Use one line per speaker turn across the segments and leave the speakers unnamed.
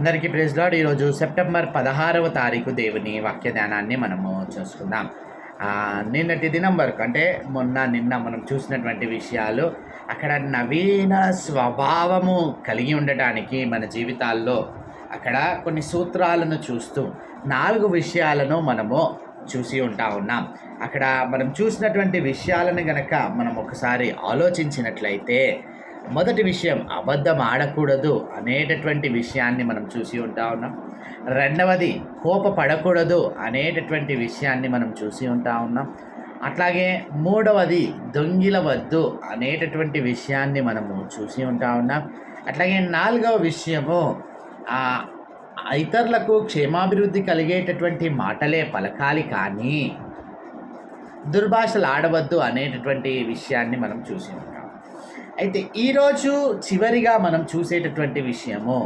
అందరికీ praise lord ఈరోజు September పదహారవ తారీఖు దేవుని వాక్య ధ్యానాన్ని మనము చూసుకుందాం నిన్నటి దినం వరకు అంటే మొన్న నిన్న మనం చూసినటువంటి విషయాలు అక్కడ నవీన స్వభావము కలిగి ఉండటానికి మన జీవితాల్లో అక్కడ కొన్ని సూత్రాలను చూస్తూ నాలుగు విషయాలను మనము చూసి ఉంటా ఉన్నాం. అక్కడ మనం చూసినటువంటి విషయాలను గనక మనం ఒకసారి ఆలోచించినట్లయితే మొదటి విషయం అబద్ధం ఆడకూడదు అనేటటువంటి విషయాన్ని మనం చూసి ఉంటా ఉన్నాం. రెండవది కోపపడకూడదు అనేటటువంటి విషయాన్ని మనం చూసి ఉంటా ఉన్నాం. అట్లాగే మూడవది దొంగిలవద్దు అనేటటువంటి విషయాన్ని మనము చూసి ఉంటా ఉన్నాం. అట్లాగే నాలుగవ విషయము ఇతరులకు క్షేమాభివృద్ధి కలిగేటటువంటి మాటలే పలకాలి కానీ దుర్భాషలు ఆడవద్దు అనేటటువంటి విషయాన్ని మనం చూసాం అయితే ఈరోజు చివరిగా మనం చూసేటటువంటి విషయము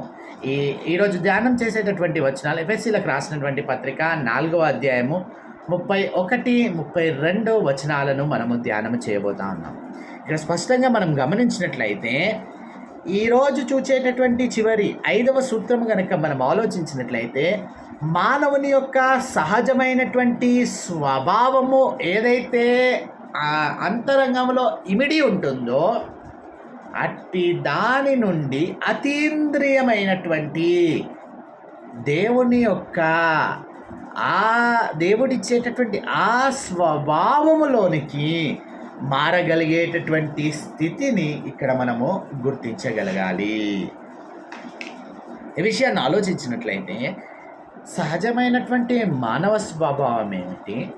ఈ ఈరోజు ధ్యానం చేసేటటువంటి వచనాలు ఎఫ్ఎస్సీలకు రాసినటువంటి పత్రిక నాలుగవ అధ్యాయము ముప్పై ఒకటి ముప్పై రెండో వచనాలను మనము ధ్యానం చేయబోతా ఉన్నాం. ఇక్కడ స్పష్టంగా మనం గమనించినట్లయితే ఈరోజు చూచేటటువంటి చివరి ఐదవ సూత్రం కనుక మనం ఆలోచించినట్లయితే మానవుని యొక్క సహజమైనటువంటి స్వభావము ఏదైతే అంతరంగంలో ఇమిడి ఉంటుందో అట్టి దాని నుండి అతీంద్రియమైనటువంటి దేవుని యొక్క ఆ దేవుడిచ్చేటటువంటి ఆ స్వభావములోనికి మారగలిగేటటువంటి స్థితిని ఇక్కడ మనము గుర్తించగలగాలి. ఈ విషయాన్ని ఆలోచించినట్లయితే సహజమైనటువంటి మానవ స్వభావం ఏమిటి?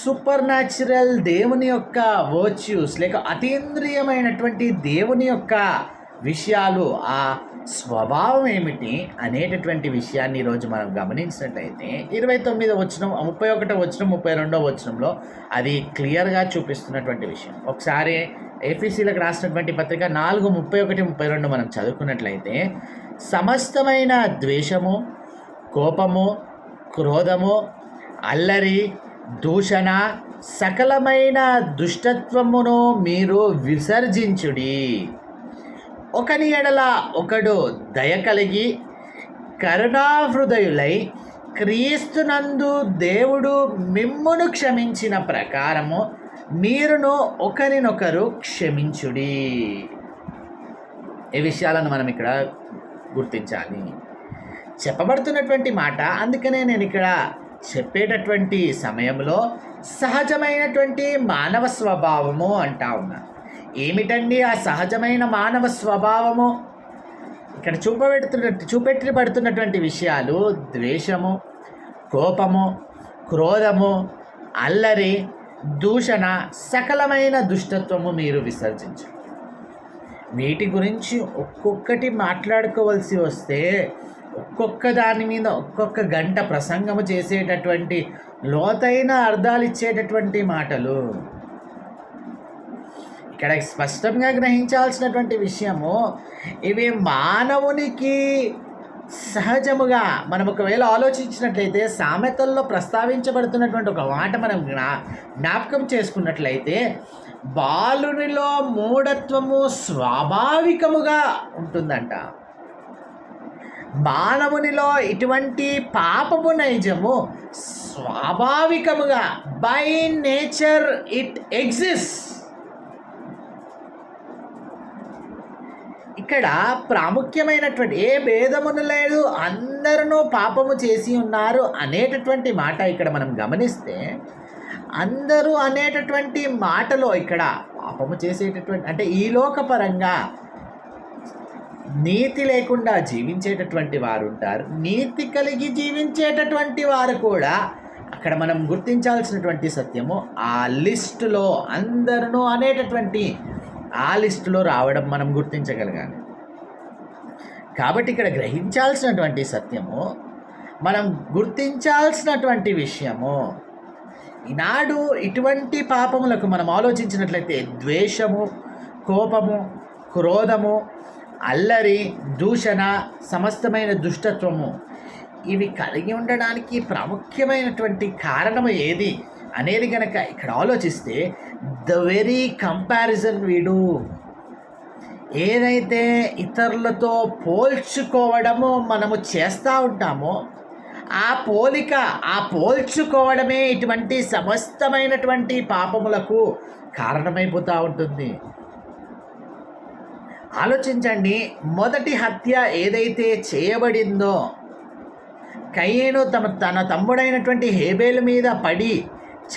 సూపర్ న్యాచురల్ దేవుని యొక్క వర్చ్యూస్ లేక అతీంద్రియమైనటువంటి దేవుని యొక్క విషయాలు ఆ స్వభావం ఏమిటి అనేటటువంటి విషయాన్ని ఈరోజు మనం గమనించినట్లయితే ఇరవై తొమ్మిదో వచ్చిన ముప్పై ఒకటో వచ్చిన ముప్పై రెండో వచనంలో అది క్లియర్గా చూపిస్తున్నటువంటి విషయం. ఒకసారి ఏపీసీలకు రాసినటువంటి పత్రిక నాలుగు ముప్పై ఒకటి ముప్పై రెండు మనం చదువుకున్నట్లయితే సమస్తమైన ద్వేషము కోపము క్రోధము అల్లరి దూషణ సకలమైన దుష్టత్వమును మీరు విసర్జించుడి. ఒకని ఎడల ఒకడు దయ కలిగి కరుణాహృదయులై క్రీస్తునందు దేవుడు మిమ్మును క్షమించిన ప్రకారము మీరును ఒకరినొకరు క్షమించుడి. ఈ విషయాలను మనం ఇక్కడ గుర్తించాలి. చెప్పబడుతున్నటువంటి మాట అందుకనే నేను ఇక్కడ చెప్పేటటువంటి సమయంలో సహజమైనటువంటి మానవ స్వభావము అంటా ఉన్నారు ఏమిటండి ఆ సహజమైన మానవ స్వభావము? ఇక్కడ చూపబెడుతున్న చూపెట్టబడుతున్నటువంటి విషయాలు ద్వేషము కోపము క్రోధము అల్లరి దూషణ సకలమైన దుష్టత్వము మీరు విసర్జించు వీటి గురించి ఒక్కొక్కటి మాట్లాడుకోవలసి వస్తే ఒక్కొక్క దాని మీద ఒక్కొక్క గంట ప్రసంగము చేసేటటువంటి లోతైన అర్థాలు ఇచ్చేటటువంటి మాటలు. ఇక్కడ స్పష్టంగా గ్రహించాల్సినటువంటి విషయము ఇవి మానవునికి సహజముగా మనం ఒకవేళ ఆలోచించినట్లయితే సామెతల్లో ప్రస్తావించబడుతున్నటువంటి ఒక మాట మనం జ్ఞా జ్ఞాపకం చేసుకున్నట్లయితే బాలునిలో మూఢత్వము స్వాభావికముగా ఉంటుందంట. మానవునిలో ఇటువంటి పాపము నైజము స్వాభావికముగా బై నేచర్ ఇట్ ఎగ్జిస్ట్ ఇక్కడ ప్రాముఖ్యమైనటువంటి ఏ భేదమును లేదు అందరూ పాపము చేసి ఉన్నారు అనేటటువంటి మాట ఇక్కడ మనం గమనిస్తే అందరూ అనేటటువంటి మాటలో ఇక్కడ పాపము చేసేటటువంటి అంటే ఈ లోకపరంగా నీతి లేకుండా జీవించేటటువంటి వారు ఉంటారు నీతి కలిగి జీవించేటటువంటి వారు కూడా అక్కడ మనం గుర్తించాల్సినటువంటి సత్యము ఆ లిస్టులో అందరినూ అనేటటువంటి ఆ లిస్టులో రావడం మనం గుర్తించగలగాలి. కాబట్టి ఇక్కడ గ్రహించాల్సినటువంటి సత్యము మనం గుర్తించాల్సినటువంటి విషయము ఈనాడు ఇటువంటి పాపములకు మనం ఆలోచించినట్లయితే ద్వేషము కోపము క్రోధము అల్లరి దూషణ సమస్తమైన దుష్టత్వము. ఇవి కలిగి ఉండడానికి ప్రాముఖ్యమైనటువంటి కారణం ఏది అనేది గనక ఇక్కడ ఆలోచిస్తే ద వెరీ కంపారిజన్ వీడు ఏదైతే ఇతరులతో పోల్చుకోవడము మనము చేస్తూ ఉంటామో ఆ పోలిక ఆ పోల్చుకోవడమే ఇటువంటి సమస్తమైనటువంటి పాపములకు కారణమైపోతూ ఉంటుంది. ఆలోచించండి. మొదటి హత్య ఏదైతే చేయబడిందో కయ్యేను తమ తన తమ్ముడైనటువంటి హేబేలు మీద పడి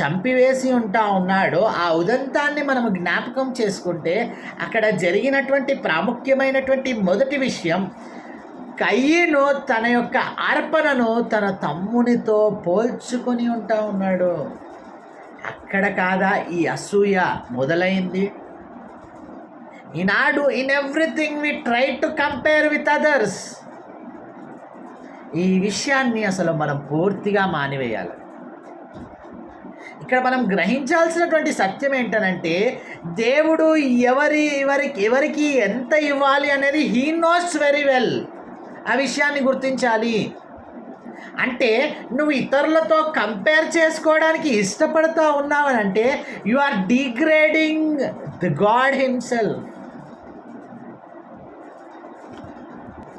చంపివేసి ఉంటా ఉన్నాడో ఆ ఉదంతాన్ని మనం జ్ఞాపకం చేసుకుంటే అక్కడ జరిగినటువంటి ప్రాముఖ్యమైనటువంటి మొదటి విషయం కయ్యను తన యొక్క అర్పణను తన తమ్మునితో పోల్చుకొని ఉంటా ఉన్నాడు. అక్కడ కాదా ఈ అసూయ మొదలైంది. ఈనాడు in everything we try to compare with others ఈ విషయాన్ని అసలు మనం పూర్తిగా మానివేయాలి. ఇక్కడ మనం గ్రహించాల్సినటువంటి సత్యం ఏంటనంటే దేవుడు ఎవరి ఎవరికి ఎవరికి ఎంత ఇవ్వాలి అనేది హీ నోస్ వెరీ వెల్ ఆ విషయాన్ని గుర్తించాలి. అంటే నువ్వు ఇతరులతో కంపేర్ చేసుకోవడానికి ఇష్టపడతా ఉన్నావనంటే you are degrading the God himself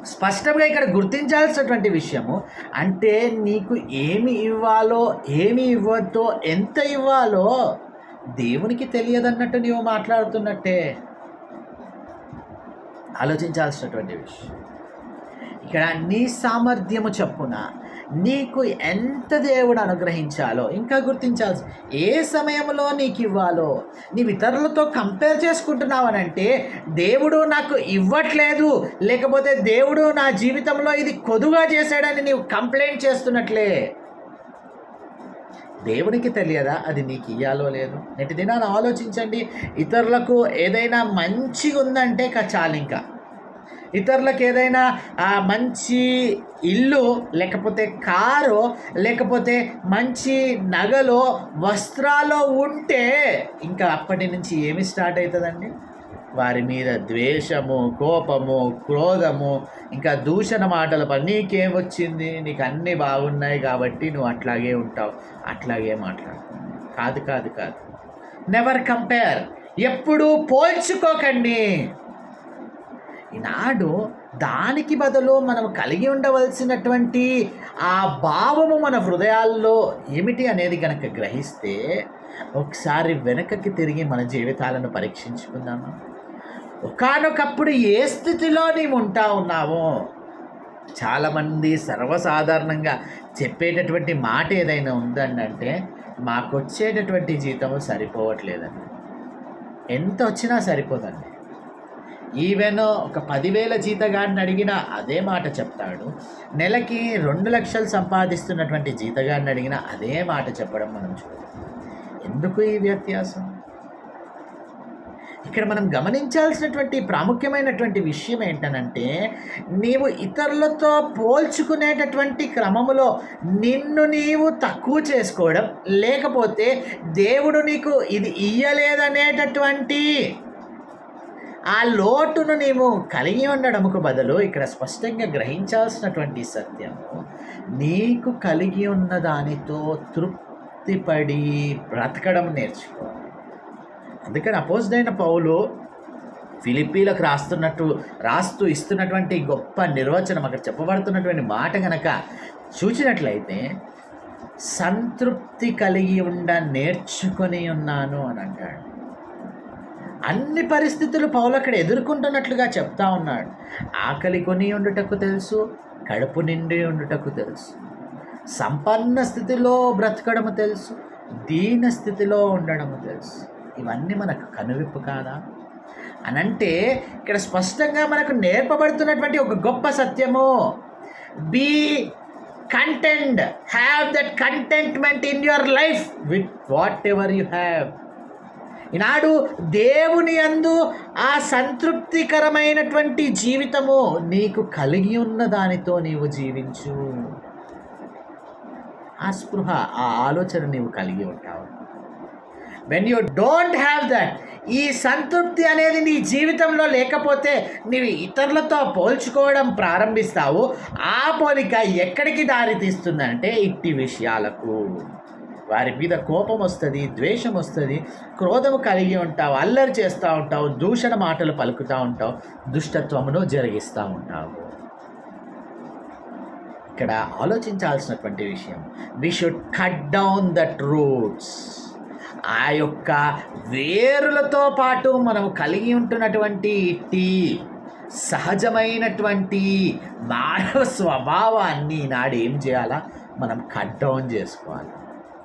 స్పష్టంగా ఇక్కడ గుర్తించాల్సినటువంటి విషయము అంటే నీకు ఏమి ఇవ్వాలో ఏమి ఇవ్వద్దో ఎంత ఇవ్వాలో దేవునికి తెలియదన్నట్టు నీవు మాట్లాడుతున్నట్టే. ఆలోచించాల్సినటువంటి విషయం. ఇక్కడ నీ సామర్థ్యము చెప్పున నీకు ఎంత దేవుడు అనుగ్రహించాలో ఇంకా గుర్తించాల్సి ఏ సమయంలో నీకు ఇవ్వాలో నీవు ఇతరులతో కంపేర్ చేసుకుంటున్నావనంటే దేవుడు నాకు ఇవ్వట్లేదు లేకపోతే దేవుడు నా జీవితంలో ఇది కొదుగా చేశాడని నీవు కంప్లైంట్ చేస్తున్నట్లే. దేవునికి తెలియదా అది నీకు ఇయ్యాలో లేదు? నెట్టి దినాన్ని ఆలోచించండి ఇతరులకు ఏదైనా మంచిగా ఉందంటే చాలు ఇంకా. ఇతరులకు ఏదైనా ఆ, మంచి ఇల్లు లేకపోతే కారు లేకపోతే మంచి నగలో వస్త్రాలు ఉంటే ఇంకా అప్పటి నుంచి ఏమి స్టార్ట్ అవుతుందండి వారి మీద ద్వేషము కోపము క్రోధము ఇంకా దూషణ మాటలు పని నీకేం వచ్చింది? నీకు అన్నీ బాగున్నాయి కాబట్టి నువ్వు అట్లాగే ఉంటావు. అట్లాగే మాట్లాడు కాదు కాదు కాదు. నెవర్ కంపేర్ ఎప్పుడూ పోల్చుకోకండి. ఈనాడు దానికి బదులు మనం కలిగి ఉండవలసినటువంటి ఆ భావము మన హృదయాల్లో ఏమిటి అనేది కనుక గ్రహిస్తే ఒకసారి వెనకకి తిరిగి మన జీవితాలను పరీక్షించుకుందాము? ఒకనొకప్పుడు ఏ స్థితిలో నీవు ఉంటా ఉన్నావో? చాలామంది సర్వసాధారణంగా చెప్పేటటువంటి మాట ఏదైనా ఉందండి అంటే మాకు వచ్చేటటువంటి జీతము సరిపోవట్లేదండి. ఎంత వచ్చినా సరిపోదండి. ఈవెన్ ఒక పదివేల జీతగాడిని అడిగిన అదే మాట చెప్తాడు. నెలకి రెండు లక్షలు సంపాదిస్తున్నటువంటి జీతగాడిని అడిగిన అదే మాట చెప్పడం మనం చూడాలి. ఎందుకు ఈ వ్యత్యాసం? ఇక్కడ మనం గమనించాల్సినటువంటి ప్రాముఖ్యమైనటువంటి విషయం ఏంటనంటే నీవు ఇతరులతో పోల్చుకునేటటువంటి క్రమములో నిన్ను నీవు తక్కువ చేసుకోవడం లేకపోతే దేవుడు నీకు ఇది ఇయ్యలేదనేటటువంటి ఆ లోటును నీవు కలిగి ఉండడముకు బదులు ఇక్కడ స్పష్టంగా గ్రహించాల్సినటువంటి సత్యము నీకు కలిగి ఉన్న దానితో తృప్తిపడి బ్రతకడం నేర్చుకోవాలి అందుకని అపోజిడైన పౌలు ఫిలిపీలకు రాస్తున్నట్టు రాస్తూ ఇస్తున్నటువంటి గొప్ప నిర్వచనం అక్కడ చెప్పబడుతున్నటువంటి మాట కనుక చూచినట్లయితే సంతృప్తి కలిగి ఉండ నేర్చుకొని ఉన్నాను అని అంటాడు. అన్ని పరిస్థితులు పౌలు అక్కడ ఎదుర్కొంటున్నట్లుగా చెప్తా ఉన్నాడు. ఆకలి కొని ఉండుటకు తెలుసు కడుపు నిండి ఉండుటకు తెలుసు. సంపన్న స్థితిలో బ్రతకడము తెలుసు దీన స్థితిలో ఉండడము తెలుసు. ఇవన్నీ మనకు కనువిప్పు కాదా? అనంటే ఇక్కడ స్పష్టంగా మనకు నేర్పబడుతున్నటువంటి ఒక గొప్ప సత్యము. Be content have that contentment in your life with whatever you have ఈనాడు దేవుని అందు ఆ సంతృప్తికరమైనటువంటి జీవితము నీకు కలిగి ఉన్న దానితో నీవు జీవించు. ఆ స్పృహ ఆ ఆలోచన నీవు కలిగి ఉంటావు. When you don't have that ఈ సంతృప్తి అనేది నీ జీవితంలో లేకపోతే నీవు ఇతరులతో పోల్చుకోవడం ప్రారంభిస్తావు. ఆ పోలిక ఎక్కడికి దారి తీస్తుందంటే ఇట్టి విషయాలకు. వారి మీద కోపం వస్తుంది ద్వేషం వస్తుంది క్రోధము కలిగి ఉంటావు అల్లరి చేస్తూ ఉంటావు దూషణ మాటలు పలుకుతూ ఉంటావు దుష్టత్వమును జరిగిస్తూ ఉంటావు. ఇక్కడ ఆలోచించాల్సినటువంటి విషయం we should cut down that roots ఆ యొక్క వేరులతో పాటు మనం కలిగి ఉంటున్నటువంటి ఇట్టి సహజమైనటువంటి మానవ స్వభావాన్ని నాడు ఏం చేయాలా? మనం కట్ డౌన్ చేసుకోవాలి.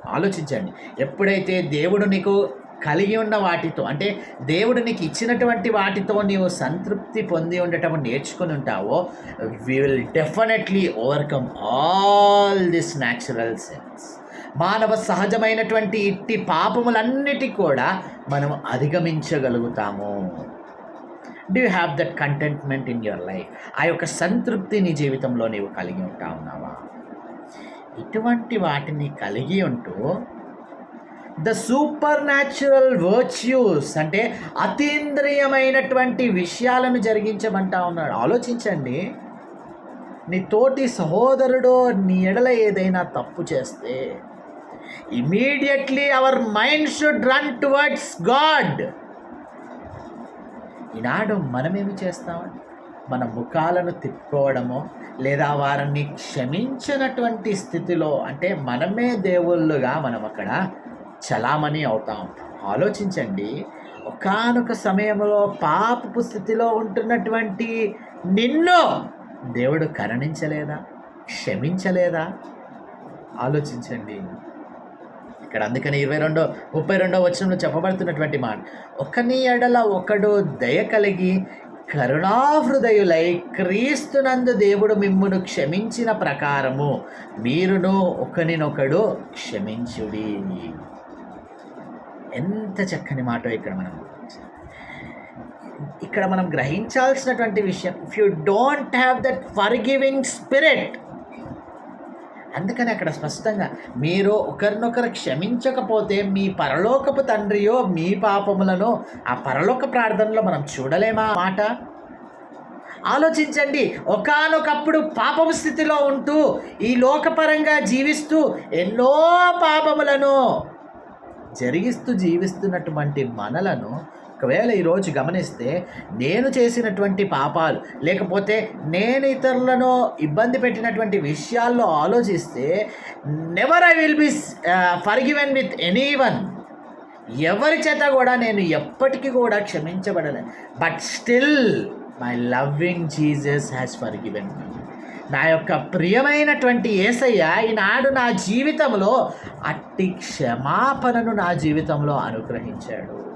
ఆలోచించండి. ఎప్పుడైతే దేవుడు నీకు కలిగి ఉన్న వాటితో అంటే దేవుడు నీకు ఇచ్చినటువంటి వాటితో నీవు సంతృప్తి పొంది ఉండటం నేర్చుకుని ఉంటావో we will definitely overcome all this natural sense మానవ సహజమైనటువంటి ఇట్టి పాపములన్నిటి కూడా మనం అధిగమించగలుగుతాము. Do have that contentment in your life ఆ యొక్క సంతృప్తి నీ జీవితంలో నీవు కలిగి ఉంటా ఉన్నావా? ఇటువంటి వాటిని కలిగి ఉంటూ ద సూపర్ న్యాచురల్ వర్చ్యూస్ అంటే అతీంద్రియమైనటువంటి విషయాలను జరిగించమంటా ఉన్నాడు. ఆలోచించండి. నీ తోటి సహోదరుడో నీ ఎడల ఏదైనా తప్పు చేస్తే immediately our mind should run towards God ఈనాడు మనమేమి చేస్తామండి? మన ముఖాలను తిప్పుకోవడమో లేదా వారిని క్షమించినటువంటి స్థితిలో అంటే మనమే దేవుళ్ళుగా మనం అక్కడ చలామణి అవుతాం. ఆలోచించండి ఒకానొక సమయంలో పాపపు స్థితిలో ఉంటున్నటువంటి నిన్ను దేవుడు కరుణించలేదా? క్షమించలేదా? ఆలోచించండి. ఇక్కడ అందుకని ఇరవై రెండో ముప్పై రెండో వచనంలో చెప్పబడుతున్నటువంటి మాట ఒకని ఎడల ఒకడు దయ కలిగి కరుణాహృదయులై క్రీస్తునందు దేవుడు మిమ్మును క్షమించిన ప్రకారము మీరును ఒకనినొకడు క్షమించుడి. ఎంత చక్కని మాట ఇక్కడ మనం ఇక్కడ మనం గ్రహించాల్సినటువంటి విషయం if you don't have that forgiving spirit అందుకని అక్కడ స్పష్టంగా మీరు ఒకరినొకరు క్షమించకపోతే మీ పరలోకపు తండ్రియో మీ పాపములను ఆ పరలోక ప్రార్థనలో మనం చూడలేమా మాట? ఆలోచించండి. ఒకానొకప్పుడు పాపము స్థితిలో ఉంటూ ఈ లోకపరంగా జీవిస్తూ ఎన్నో పాపములను జరిగిస్తూ జీవిస్తున్నటువంటి మనలను ఒకవేళ ఈరోజు గమనిస్తే నేను చేసినటువంటి పాపాలు లేకపోతే నేను ఇతరులను ఇబ్బంది పెట్టినటువంటి విషయాల్లో ఆలోచిస్తే never I will be forgiven with any one ఎవరి చేత కూడా నేను ఎప్పటికీ కూడా క్షమించబడలే but still my loving Jesus has forgiven నా యొక్క ప్రియమైనటువంటి ఏసయ్య ఈనాడు నా జీవితంలో అట్టి క్షమాపణను నా జీవితంలో అనుగ్రహించాడు.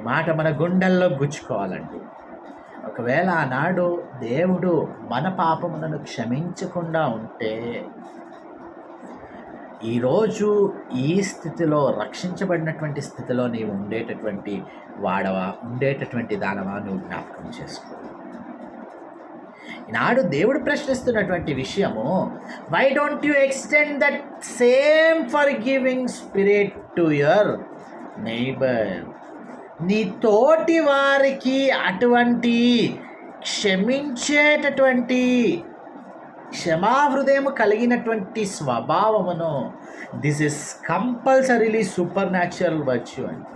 ఈ మాట మన గుండెల్లో గుచ్చుకోవాలండి. ఒకవేళ ఆనాడు దేవుడు మన పాపములను క్షమించకుండా ఉంటే ఈరోజు ఈ స్థితిలో రక్షించబడినటువంటి స్థితిలో నీవు ఉండేటటువంటి వాడవా ఉండేటటువంటి దానవా నువ్వు జ్ఞాపకం చేసుకో. ఈనాడు దేవుడు ప్రశ్నిస్తున్నటువంటి విషయము why don't you extend that same forgiving spirit to your neighbour నీ తోటి వారికి అటువంటి క్షమించేటటువంటి క్షమాహృదయం కలిగినటువంటి స్వభావమును this is compulsorily supernatural virtue అండి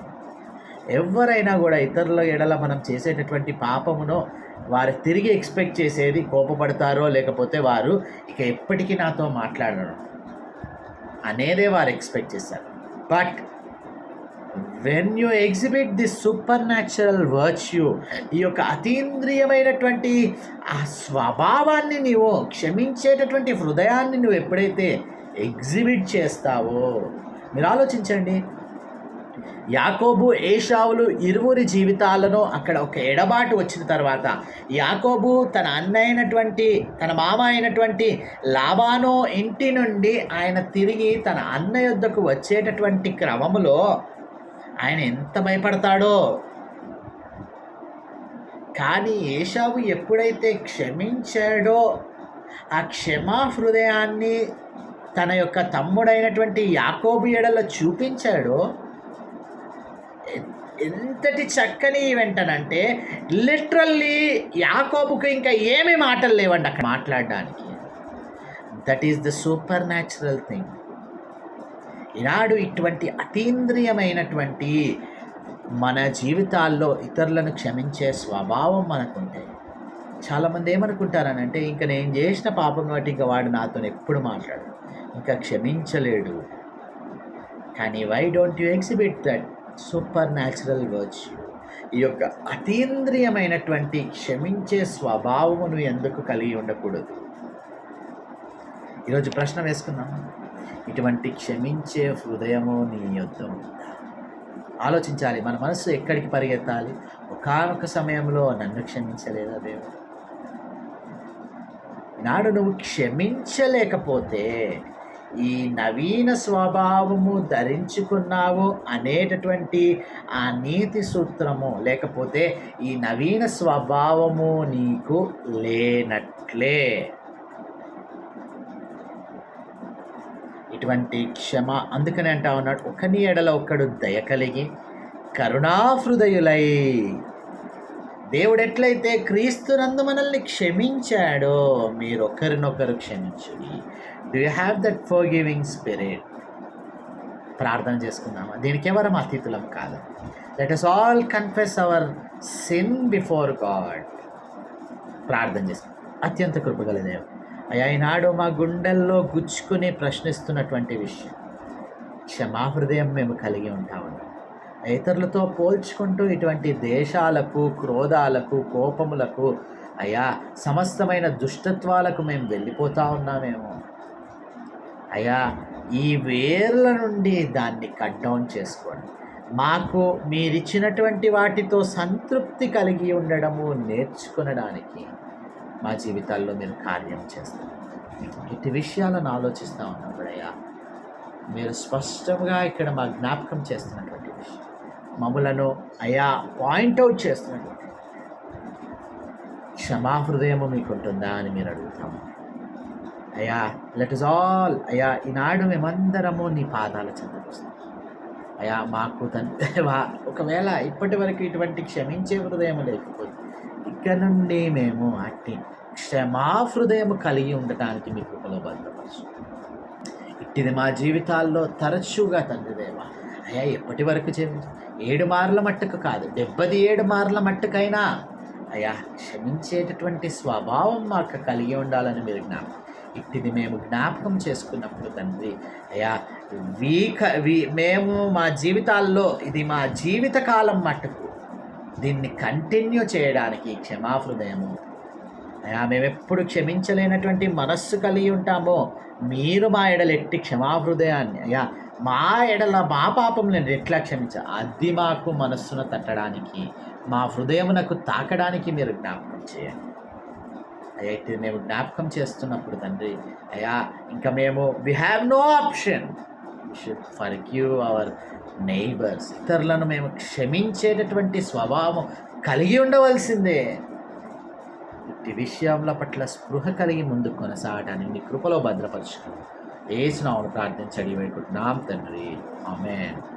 ఎవరైనా కూడా ఇతరుల ఎడల మనం చేసేటటువంటి పాపమును వారు తిరిగి ఎక్స్పెక్ట్ చేసేది కోపపడతారో లేకపోతే వారు ఇక ఎప్పటికీ నాతో మాట్లాడరు అనేదే వారు ఎక్స్పెక్ట్ చేస్తారు but when you exhibit the supernatural virtue ఈ యొక్క అతీంద్రియమైనటువంటి ఆ స్వభావాన్ని నీవు క్షమించేటటువంటి హృదయాన్ని నువ్వు ఎప్పుడైతే ఎగ్జిబిట్ చేస్తావో మీరు ఆలోచించండి. యాకోబు ఏషావులు ఇరువురి జీవితాలను అక్కడ ఒక ఎడబాటు వచ్చిన తర్వాత యాకోబు తన అన్న అయినటువంటి తన మామ అయినటువంటి లాబానో ఇంటి నుండి ఆయన తిరిగి తన అన్న యొద్దకు వచ్చేటటువంటి క్రమములో ఆయన ఎంత భయపడతాడో. కానీ ఏషావు ఎప్పుడైతే క్షమించాడో ఆ క్షమా హృదయాన్ని తన యొక్క తమ్ముడైనటువంటి యాకోబు ఎడల చూపించాడో ఎంతటి చక్కని ఈవెంట్ లిటరల్లీ యాకోబుకు ఇంకా ఏమి మాటలు లేవండి అక్కడ మాట్లాడడానికి. That is the supernatural thing. ఈనాడు ఇటువంటి అతీంద్రియమైనటువంటి మన జీవితాల్లో ఇతరులను క్షమించే స్వభావం మనకుంటే చాలామంది ఏమనుకుంటారనంటే ఇంకా నేను చేసిన పాపం బట్టి ఇంకా వాడు నాతో ఎప్పుడు మాట్లాడు ఇంకా క్షమించలేడు. కానీ why don't you exhibit that supernatural virtue? ఈ యొక్క అతీంద్రియమైనటువంటి క్షమించే స్వభావమును ఎందుకు కలిగి ఉండకూడదు? ఈరోజు ప్రశ్న వేసుకుందాం. ఇటువంటి క్షమించే హృదయము నీ యొద్ద ఉందా. ఆలోచించాలి మన మనసు ఎక్కడికి పరిగెత్తాలి? ఒకనొక సమయంలో నన్ను క్షమించలేదా దేవుడు? నాడు నువ్వు క్షమించలేకపోతే ఈ నవీన స్వభావము ధరించుకున్నావు అనేటటువంటి ఆ నీతి సూత్రము లేకపోతే ఈ నవీన స్వభావము నీకు లేనట్లే. ఇటువంటి క్షమ. అందుకని అంటా ఉన్నాడు ఒకని ఎడల ఒక్కడు దయ కలిగి కరుణాహృదయులై. దేవుడు ఎట్లయితే క్రీస్తునందు మనల్ని క్షమించాడో మీరు ఒకరినొకరు క్షమించుడి. Do you have that forgiving spirit ప్రార్థన చేసుకుందామా? దీనికి ఎవరం అతిథులం కాదు. Let us all confess our sin before God ప్రార్థన చేసుకుందాం. అత్యంత కృపగల దేవుడు. అయ్యా మా గుండెల్లో గుచ్చుకుని ప్రశ్నిస్తున్నటువంటి విషయం. క్షమాహృదయం మేము కలిగి ఉంటాము ఇతరులతో పోల్చుకుంటూ ఇటువంటి దేశాలకు క్రోధాలకు కోపములకు అయ్యా సమస్తమైన దుష్టత్వాలకు మేము వెళ్ళిపోతా ఉన్నామేమో. అయ్యా ఈ వేర్ల నుండి దాన్ని కట్ డౌన్ చేసుకోండి. మాకు మీరిచ్చినటువంటి వాటితో సంతృప్తి కలిగి ఉండడము నేర్చుకునడానికి మా జీవితాల్లో మీరు కార్యం చేస్తారు ఇటు విషయాలను ఆలోచిస్తూ ఉన్నప్పుడయ్యా మీరు స్పష్టంగా ఇక్కడ మా జ్ఞాపకం చేస్తున్నటువంటి విషయం. మమ్మలను అయా పాయింట్అవుట్ చేస్తున్నటువంటి క్షమాహృదయము మీకు ఉంటుందా అని మీరు అడుగుతాము అయ్యా లెట్ ఇస్ ఆల్ అయ్యా ఈనాడు మేమందరము నీ పాదాల చెందకొస్తాం అయ్యా మాకు తండ్రి ఒకవేళ ఇప్పటి వరకు ఇటువంటి క్షమించే హృదయం లేకపోతే ఇక్కడ నుండి మేము అట్టి క్షమాహృదయం కలిగి ఉండటానికి మీ కృపలో భద్రపరచు ఇట్టిది మా జీవితాల్లో తరచుగా తండ్రిదేవా అయ్యా ఎప్పటి వరకు ఏడు మార్ల మట్టుకు కాదు డెబ్బది ఏడు మార్ల మట్టుకైనా. అయ్యా క్షమించేటటువంటి స్వభావం మాకు కలిగి ఉండాలని మీరు జ్ఞాపకం ఇట్టిది మేము జ్ఞాపకం చేసుకున్నప్పుడు తండ్రి అయ్యా వీక వీ మేము మా జీవితాల్లో ఇది మా జీవితకాలం మట్టుకు దీన్ని కంటిన్యూ చేయడానికి క్షమాహృదయము అయ్యా మేము ఎప్పుడు క్షమించలేనటువంటి మనస్సు కలిగి ఉంటామో మీరు మా ఎడలెట్టి క్షమాహృదయాన్ని అయ్యా మా ఎడల మా పాపం నేను ఎట్లా క్షమించ అది మాకు మనస్సును తట్టడానికి మా హృదయమునకు తాకడానికి మీరు జ్ఞాపకం చేయండి. అయ్యా ఇది మేము జ్ఞాపకం చేస్తున్నప్పుడు తండ్రి అయ్యా ఇంకా మేము we have no option should forgive our neighbours ఇతరులను మేము క్షమించేటటువంటి స్వభావం కలిగి ఉండవలసిందే. ఇట్టి విషయంలో పట్ల స్పృహ కలిగి ముందు కొనసాగటానికి నీ కృపలో భద్రపరచుకుని ఏసునామను ప్రార్థించడి వేడుకుంటున్నాం తండ్రి. ఆమెన్.